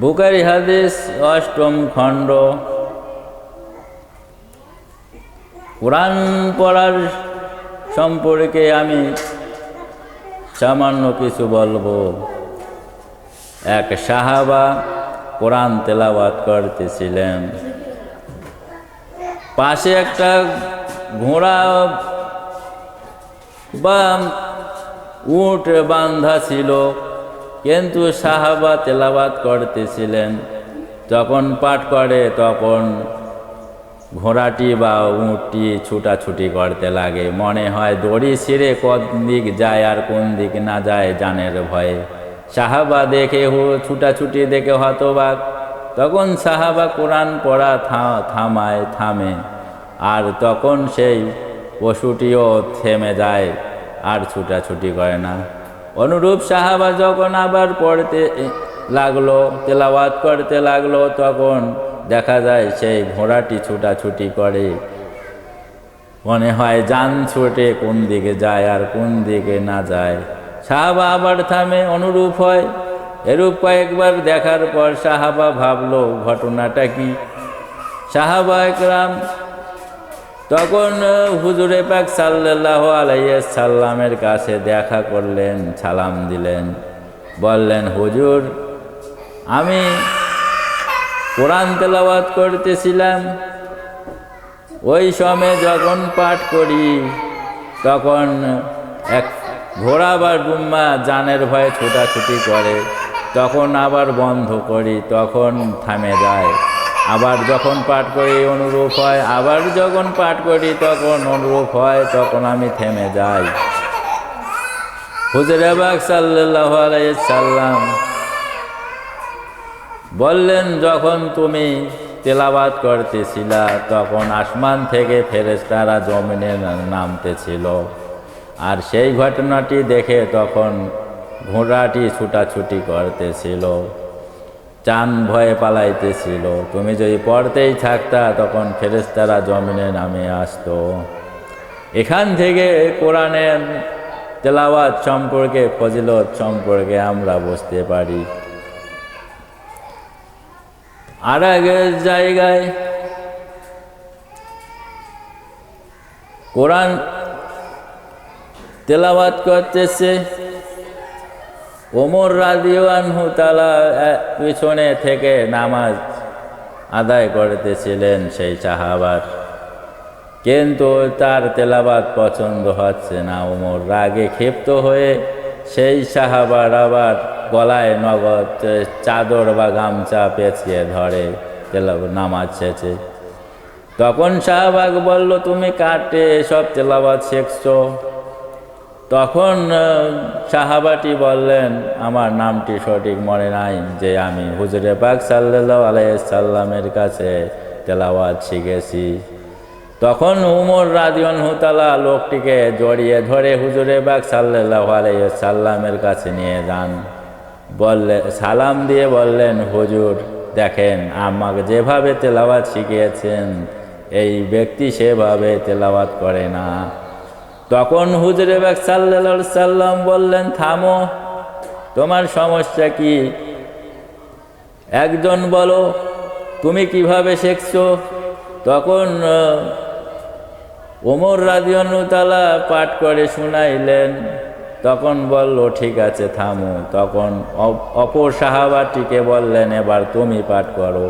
বুকারি হাদিস, অষ্টম খণ্ড। কোরআন পড়ার সম্পর্কে আমি সামান্য কিছু বলব। এক সাহাবা কোরআন তেলাওয়াত করতেছিলেন। পাশে একটা ঘোড়া বা উট বান্ধা ছিল। কিন্তু সাহাবা তেলাবাত করতেছিলেন। যখন পাঠ করে, তখন ঘোড়াটি বা উঁটটি ছুটাছুটি করতে লাগে। মনে হয় দড়ি ছিঁড়ে কোন দিক যায় আর কোন দিক না যায় জানের ভয়ে। সাহাবা দেখে হো, ছুটাছুটি দেখে হতবাক। তখন সাহাবা কোরআন পড়া থামায়, থামে। আর তখন সেই পশুটিও থেমে যায়, আর ছুটাছুটি করে না। অনুরূপ সাহাবা যখন আবার পড়তে লাগল, তেলাওয়াত করতে লাগল, তখন দেখা যায় সেই ঘোড়াটি ছুটাছুটি করে। মনে হয় যান ছোটে কোন দিকে যায় আর কোন দিকে না যায়। সাহাবা আবার থামে, অনুরূপ হয়। এরূপ কয়েকবার দেখার পর সাহাবা ভাবলো, ঘটনাটা কি? সাহাবা একরাম তখন হুজুরে পাক সাল্লাহ সাল্লামের কাছে দেখা করলেন, সালাম দিলেন। বললেন, হুজুর, আমি কোরআন তেলাওয়াত করতেছিলাম। ওই সময় যখন পাঠ করি, তখন এক ঘোড়া বা ডুম্মা জানের ভয়ে ছোটাছুটি করে, তখন আবার বন্ধ করি, তখন থামে যায়। আবার যখন পাঠ করি, অনুরূপ হয়। আবার যখন পাঠ করি, তখন অনুরূপ হয়, তখন আমি থেমে যাই। হুজুরাবাগ সাল্লাহ সাল্লাম বললেন, যখন তুমি তেলাবাত করতেছিলা, তখন আসমান থেকে ফেরেস্তারা জমিনে নামতেছিল। আর সেই ঘটনাটি দেখে তখন ঘোড়াটি ছুটাছুটি করতেছিল। চান ভয়ে পালাইতেছিল। তুমি যদি পড়তেই থাকতা, তখন ফেরেস্তারা জমিনে নামে আসতো। এখান থেকে কোরআনের তেলাওয়াত সম্পর্কে, ফজিলত সম্পর্কে আমরা বুঝতে পারি। আর এক জায়গায় কোরআন তেলাওয়াত করতেছে। ওমর রাদিওয়ানহু তালা পিছনে থেকে নামাজ আদায় করতেছিলেন সেই সাহাবার। কিন্তু তার তেলাবাদ পছন্দ হচ্ছে না ওমর। রাগে ক্ষিপ্ত হয়ে সেই সাহাবার আবার গলায় নগদ চাদর বা গামছা পেঁচিয়ে ধরে তেলা, নামাজ শেষে। তখন শাহবাগ বলল, তুমি কাটে এসব তেলাবাদ শেখছো? তখন সাহাবাটি বললেন, আমার নামটি সঠিক মনে নাই যে আমি হুজুরে পাক সাল্লাহ আলাইসাল্লামের কাছে তেলাওয়াত শিখেছি। তখন উমর রাজিয়ন হুতালা লোকটিকে জড়িয়ে ধরে হুজুরে বাগ সাল্লাহ আলাইসাল্লামের কাছে নিয়ে যান। বললে, সালাম দিয়ে বললেন, হুজুর, দেখেন, আমাকে যেভাবে তেলাওয়াত শিখিয়েছেন, এই ব্যক্তি সেভাবে তেলাওয়াত করে না। তখন হুজুরে বাগ সাল্লা সাল্লাম বললেন, থামো, তোমার সমস্যা কি? একজন বলো, তুমি কীভাবে শেখছো? তখন ওমর রাজিয়নুতালা পাঠ করে শুনাইলেন। তখন বলল, ঠিক আছে, থামো। তখন অপর সাহাবাটিকে বললেন, এবার তুমি পাঠ করো।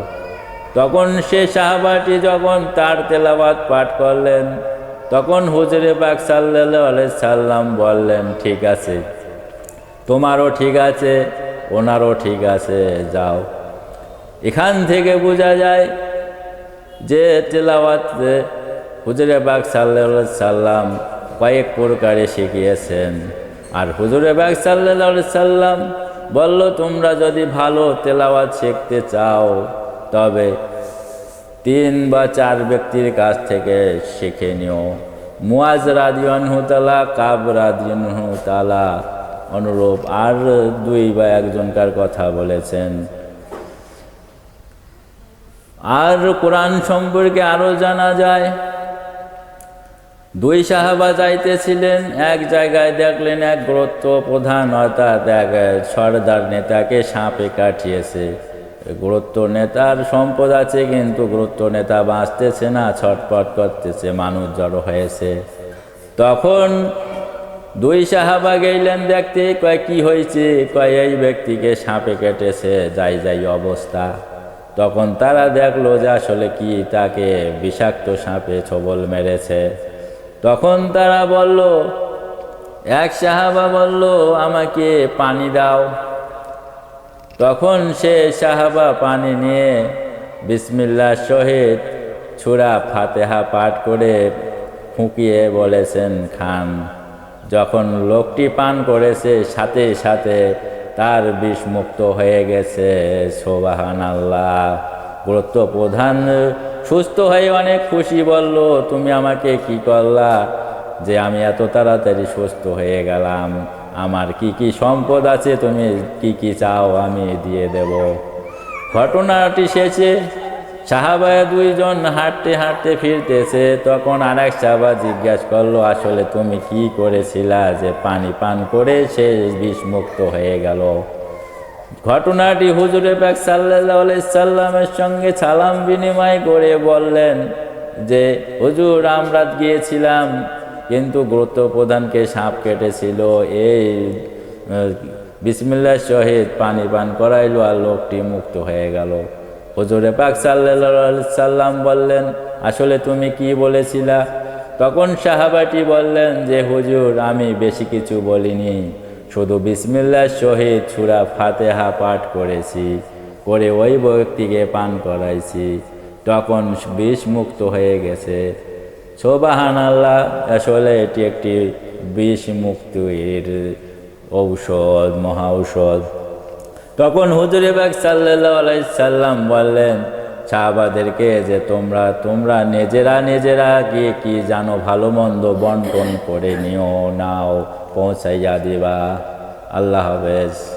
তখন সে সাহাবাটি যখন তার তেলাবাদ পাঠ করলেন তখন হুজুরে পাক সাল্লাহ সাল্লাম বললেন, ঠিক আছে। তোমারও ঠিক আছে, ওনারও ঠিক আছে, যাও। এখান থেকে বোঝা যায় যে তেলাওয়াত হুজুরে বাগ সাল্লা সাল্লাম কয়েক প্রকারে শিখিয়েছেন। আর হুজুরে বাগ সাল্লা সাল্লাম বলল, তোমরা যদি ভালো তেলাওয়াত শিখতে চাও, তবে তিন বা চার ব্যক্তির কাছ থেকে শিখে নিও। মুয়াজ রাদিয়ানহুতালা কাব রাদিয়ানহুতালা অনুরূপ আর দুই বা একজনকার কথা বলেছেন। আর কোরআন সম্পর্কে আরও জানা যায়, দুই সাহাবা যাইতেছিলেন, এক জায়গায় দেখলেন এক গুরুত্ব প্রধান অর্থাৎ এক সর্দার নেতাকে সাপে কাটিয়েছে। গুরুত্ব নেতার সম্পদ আছে, কিন্তু গুরুত্ব নেতা বাঁচতেছে না, ছটপট করতেছে, মানুষ জড়ো হয়েছে। তখন দুই সাহাবা গেলেন দেখতে, কয়, কি হয়েছে কয়, এই ব্যক্তিকে সাপে কেটেছে, যাই যাই অবস্থা। তখন তারা দেখল যে আসলে কি, তাকে বিষাক্ত সাপে ছবল মেরেছে। তখন তারা বলল, এক সাহাবা বলল, আমাকে পানি দাও। তখন সে সাহাবা পানি নিয়ে বিসমিল্লাহ সহিত ছুরা ফাতেহা পাঠ করে ফুঁকিয়ে বলেছেন, খান। যখন লোকটি পান করেছে, সাথে সাথে তার বিষমুক্ত হয়ে গেছে। সোবাহান আল্লাহ গুরুত্ব প্রধান। সুস্থ হয়ে অনেক খুশি বলল, তুমি আমাকে কি করলা যে আমি এত তাড়াতাড়ি সুস্থ হয়ে গেলাম? আমার কি কি সম্পদ আছে তুমি কি কি চাও আমি দিয়ে দেব। ঘটনাটি শেষে সাহাবায় দুইজন হাঁটতে হাঁটতে ফিরতেছে, তখন আরেক সাহাবা জিজ্ঞাসা করল, আসলে তুমি কি করেছিলা যে পানি পান করে সে বিষমুক্ত হয়ে গেল? ঘটনাটি হুজুরে পাক সাল্লাহ সাল্লামের সঙ্গে সালাম বিনিময় করে বললেন যে, হুজুর, আমরা গিয়েছিলাম কিন্তু গুরুত্ব প্রধানকে সাপ কেটেছিল। এই বিসমিল্লার সহিত পানি পান করাইলো আর লোকটি মুক্ত হয়ে গেল। হুজুরে পাক সাল্লাহ সাল্লাম বললেন, আসলে তুমি কি বলেছিলা? তখন সাহাবাটি বললেন যে, হুজুর, আমি বেশি কিছু বলিনি। শুধু বিসমিল্লার সহিত ছুরা ফাতেহা পাঠ করেছি, করে ওই ব্যক্তিকে পান করাইছি। তখন বিষ মুক্ত হয়ে গেছে। সোবাহান আল্লাহ আসলে এটি একটি বিষ মুক্তির ঔষধ, মহা ঔষধ। তখন হুজুরে বাগ সাল্লাহ সাল্লাম বললেন, সাহাবাদেরকে যে তোমরা তোমরা নিজেরা নিজেরা গিয়ে কি জানো, ভালো মন্দ বন্টন করে নিও, নাও, পৌঁছাইয়া দিবা। আল্লাহ হাফেজ।